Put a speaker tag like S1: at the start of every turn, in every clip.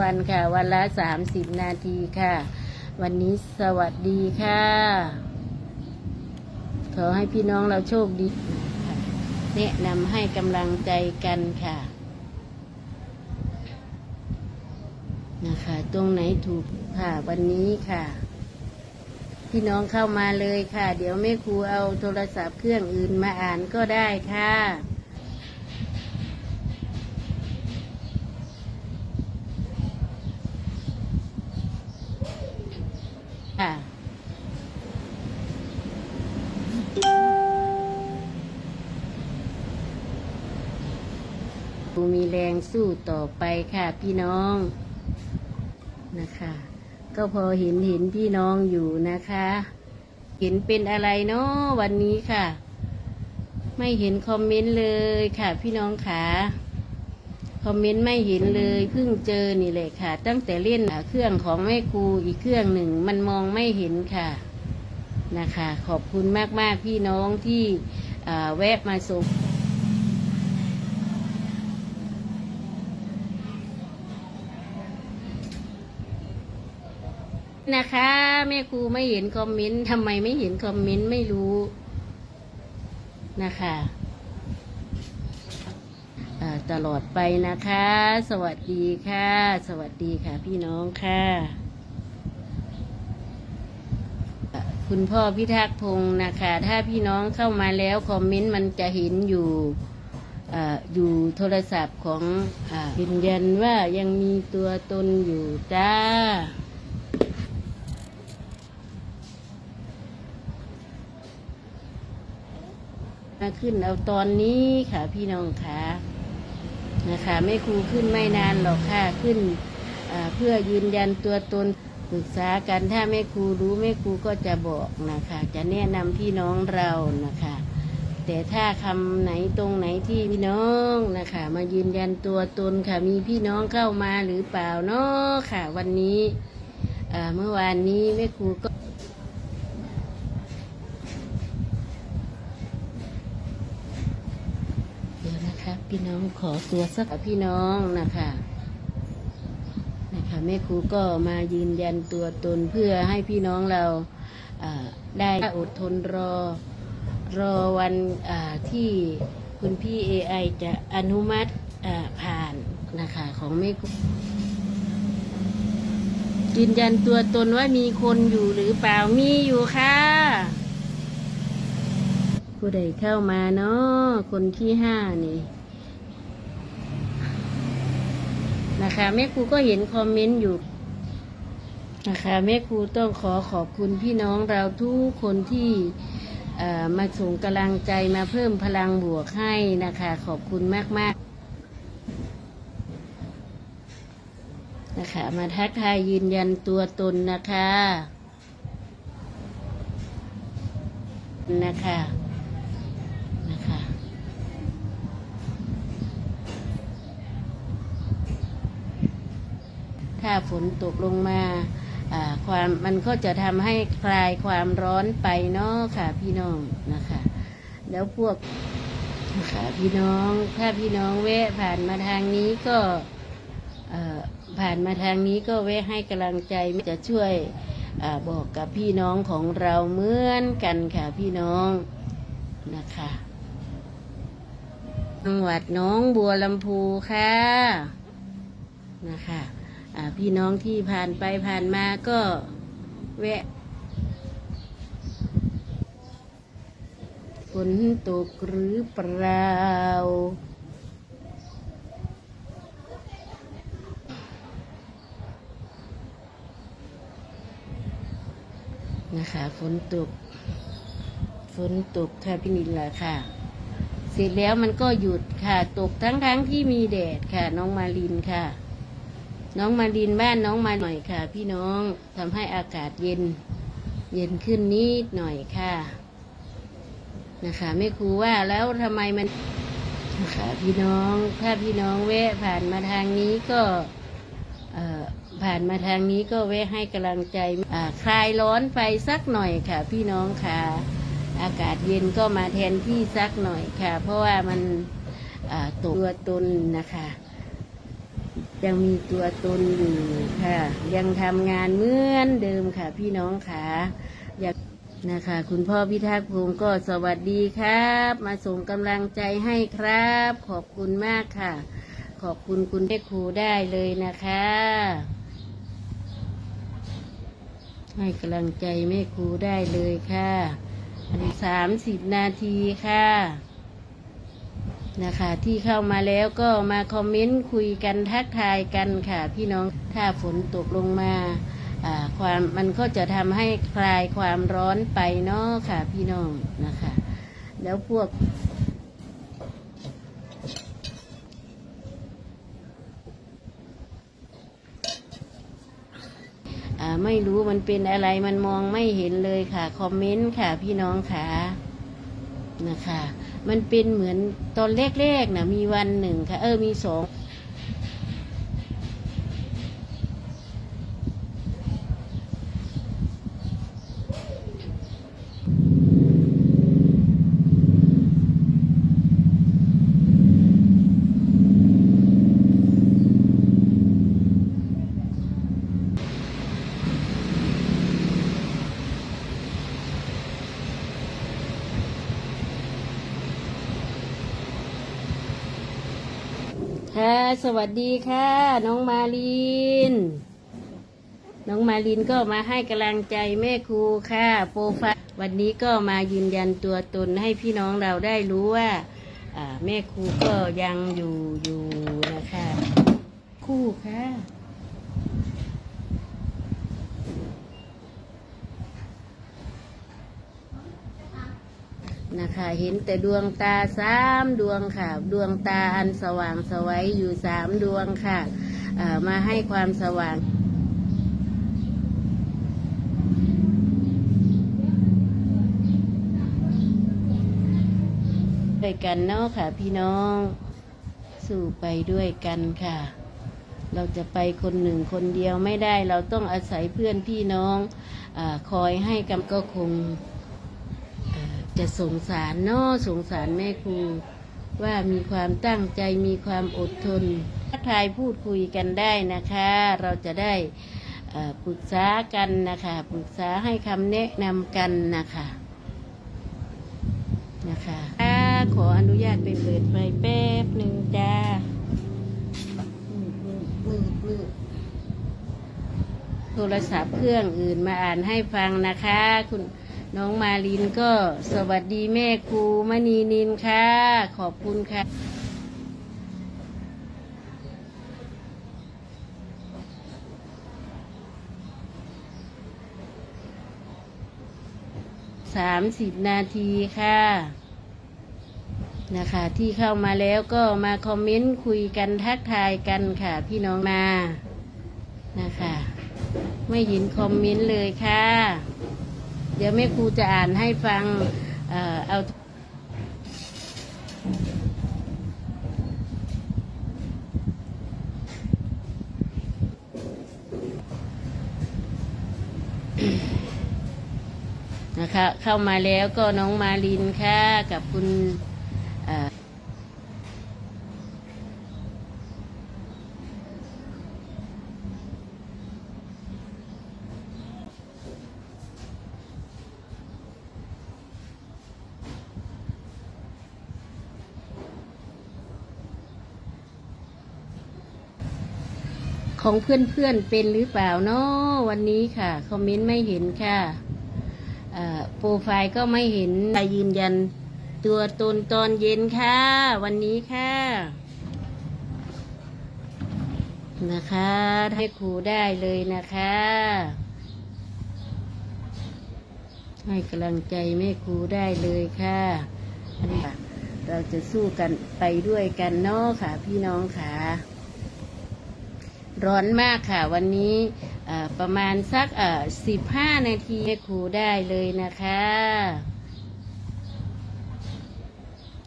S1: วันค่ะ วันละสามสิบนาทีค่ะ วันนี้สวัสดีค่ะ ขอให้พี่น้องเราโชคดีแนะนำให้กำลังใจกันค่ะนะคะ ตรงไหนถูกค่ะ วันนี้ค่ะ พี่น้องเข้ามาเลยค่ะ เดี๋ยวแม่ครูเอาโทรศัพท์เครื่องอื่นมาอ่านก็ได้ค่ะ มีแรงสู้ต่อไปค่ะพี่น้องนะคะ ก็พอเห็นเห็นพี่น้องอยู่นะคะ เห็นเป็นอะไรเนาะวันนี้ค่ะ ไม่เห็นคอมเมนต์เลยค่ะ พี่น้องค่ะคอมเมนต์ไม่เห็นเลยเพิ่งเจอนี่แหละค่ะ ตั้งแต่เล่นเครื่องของแม่ครูอีกเครื่องหนึ่งมันมองไม่เห็นค่ะนะคะ ขอบคุณมากๆพี่น้องที่แวะมาส่ง นะคะแม่ครูไม่เห็นคอมเมนต์ทำไมไม่เห็นคอมเมนต์ไม่รู้นะคะตลอดไปนะคะ สวัสดีค่ะ สวัสดีค่ะพี่น้องค่ะ คุณพ่อพิทักษ์พงศ์นะคะ ถ้าพี่น้องเข้ามาแล้วคอมเมนต์มันจะเห็นอยู่ออยู่โทรศัพท์ของอยืนยันว่ายังมีตัวตนอยู่จ้า มาขึ้นเอาตอนนี้ค่ะพี่น้องค่ะนะคะแม่ครูขึ้นไม่นานหรอกค่ะขึ้นเพื่อยืนยันตัวตนปรึกษากันถ้าแม่ครูรู้แม่ครูก็จะบอกนะคะ จะแนะนำพี่น้องเรานะคะ แต่ถ้าคำไหนตรงไหนที่พี่น้องนะคะ มายืนยันตัวตนค่ะ มีพี่น้องเข้ามาหรือเปล่าเนาะค่ะ วันนี้เมื่อวานนี้แม่ครูก็ เดี๋ยวนะคะ พี่น้องขอตัวสักพี่น้องนะคะนะคะแม่ครูก็มายืนยันตัวตนเพื่อให้พี่น้องเราได้อดทนรอรอวันที่คุณพี่ AI จะอนุมัติผ่านนะคะของแม่ครูยืนยันตัวตนว่ามีคนอยู่หรือเปล่ามีอยู่ค่ะ ผู้ใดเข้ามาเนาะคนที่ห้านี่ นะคะ แม่ครูก็เห็นคอมเมนต์อยู่นะคะแม่ครูต้องขอขอบคุณพี่น้องเราทุกคนที่มาส่งกำลังใจมาเพิ่มพลังบวกให้นะคะ ขอบคุณมากมากนะคะมาทักทายยืนยันตัวตนนะคะนะคะ ถ้าฝนตกลงมาความมันก็จะทำให้คลายความร้อนไปเนาะค่ะพี่น้องนะคะ แล้วพวกนะคะพี่น้องถ้าพี่น้องแวะผ่านมาทางนี้ก็ผ่านมาทางนี้ก็แวะให้กำลังใจจะช่วยอบอกกับพี่น้องของเราเหมือนกันค่ะพี่น้องนะคะจังหวัดน้องบัวลำพูค่ะนะคะ พี่น้องที่ผ่านไปผ่านมาก็แวะฝนตกหรือเปล่า นะคะฝนตก ฝนตกค่ะพี่นิลาค่ะ เสร็จแล้วมันก็หยุดค่ะ ตกทั้งทั้งๆที่มีแดดค่ะ น้องมาลินค่ะ น้องมาลินบ้านน้องมาหน่อยค่ะ พี่น้องทำให้อากาศเย็น เย็นขึ้นนิดหน่อยค่ะ นะคะไม่ครูว่าแล้วทำไมมันนะคะพี่น้องถ้าพี่น้องแวะผ่านมาทางนี้ก็ผ่านมาทางนี้ก็แวะให้กำลังใจคลายร้อนไปสักหน่อยค่ะ พี่น้องค่ะ อากาศเย็นก็มาแทนที่สักหน่อยค่ะ เพราะว่ามันตกตัวตนนะคะ ยังมีตัวตนอยู่ค่ะ ยังทำงานเหมือนเดิมค่ะ พี่น้องค่ะอยากนะคะ คุณพ่อพิทักษ์พงศ์ก็สวัสดีครับ มาส่งกำลังใจให้ครับ ขอบคุณมากค่ะ ขอบคุณคุณแม่ครูได้เลยนะคะ ให้กำลังใจแม่ครูได้เลยค่ะอันสามสิบนาทีค่ะ นะคะ ที่เข้ามาแล้วก็มาคอมเมนต์คุยกันทักทายกันค่ะ พี่น้องถ้าฝนตกลงมาความมันก็จะทำให้คลายความร้อนไปเนาะค่ะ พี่น้องนะคะ แล้วพวกไม่รู้มันเป็นอะไรมันมองไม่เห็นเลยค่ะ คอมเมนต์ค่ะพี่น้องค่ะนะคะ มันเป็นเหมือนตอนแรกๆนะมีวันหนึ่งค่ะ เออมีสอง ค่ะ สวัสดีค่ะ น้องมาลิน น้องมาลินก็มาให้กำลังใจแม่ครูค่ะ โปรไฟล์วันนี้ก็มายืนยันตัวตนให้พี่น้องเราได้รู้ว่าอ่าแม่ครูก็ยังอยู่อยู่นะคะ คู่ค่ะ นะคะ เห็นแต่ดวงตาสามดวงค่ะ ดวงตาอันสว่างสวัยอยู่สามดวงค่ะามาให้ความสว่างด้วยกันเนาะค่ะพี่น้องสู้ไปด้วยกันค่ะ เราจะไปคนหนึ่งคนเดียวไม่ได้ เราต้องอาศัยเพื่อนพี่น้องอคอยให้กำก็คง จะสงสารเนาะสงสารแม่ครูว่ามีความตั้งใจมีความอดทนทักทายพูดคุยกันได้นะคะ เราจะได้ปรึกษากันนะคะปรึกษาให้คำแนะนำกันนะคะนะคะอ่าขออนุญาตไปเปิดไฟแป๊บหนึ่งจ้ามืดมืดมืดมืดโทรศัพท์เครื่องอื่นมาอ่านให้ฟังนะคะ คุณ น้องมาลินก็สวัสดีแม่ครูมณีนินค่ะ ขอบคุณค่ะ สามสิบนาทีค่ะ นะคะ ที่เข้ามาแล้วก็มาคอมเมนต์คุยกันทักทายกันค่ะ พี่น้องมา นะคะ ไม่เห็นคอมเมนต์เลยค่ะ เดี๋ยวแม่ครูจะอ่านให้ฟังเอานะคะเข้ามาแล้วก็น้องมาลินค่ะกับคุณ ของเพื่อนๆเป็นหรือเปล่าเนาะวันนี้ค่ะ คอมเมนต์ไม่เห็นค่ะโปรไฟล์ก็ไม่เห็นยืนยันตัวตนตอนเย็นค่ะ วันนี้ค่ะ นะคะให้ครูได้เลยนะคะ ให้กำลังใจแม่ครูได้เลยค่ะเราจะสู้กันไปด้วยกันเนาะค่ะ พี่น้องค่ะ ร้อนมากค่ะ วันนี้ประมาณสักสิบห้านาทีแม่ครูได้เลยนะคะ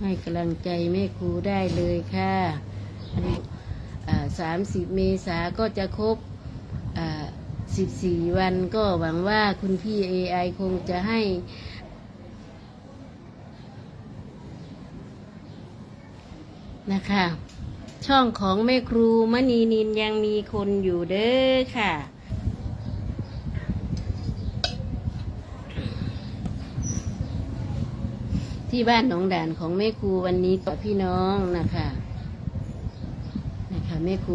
S1: ให้กำลังใจแม่ครูได้เลยค่ะอันนี้สามสิบเมษาก็จะครบสิบสี่วันก็หวังว่าคุณพี่ AI คงจะให้นะคะ ช่องของแม่ครูมณีนินยังมีคนอยู่เด้อค่ะ ที่บ้านหนองด่านของแม่ครูวันนี้ต่อพี่น้องนะคะนะคะแม่ครู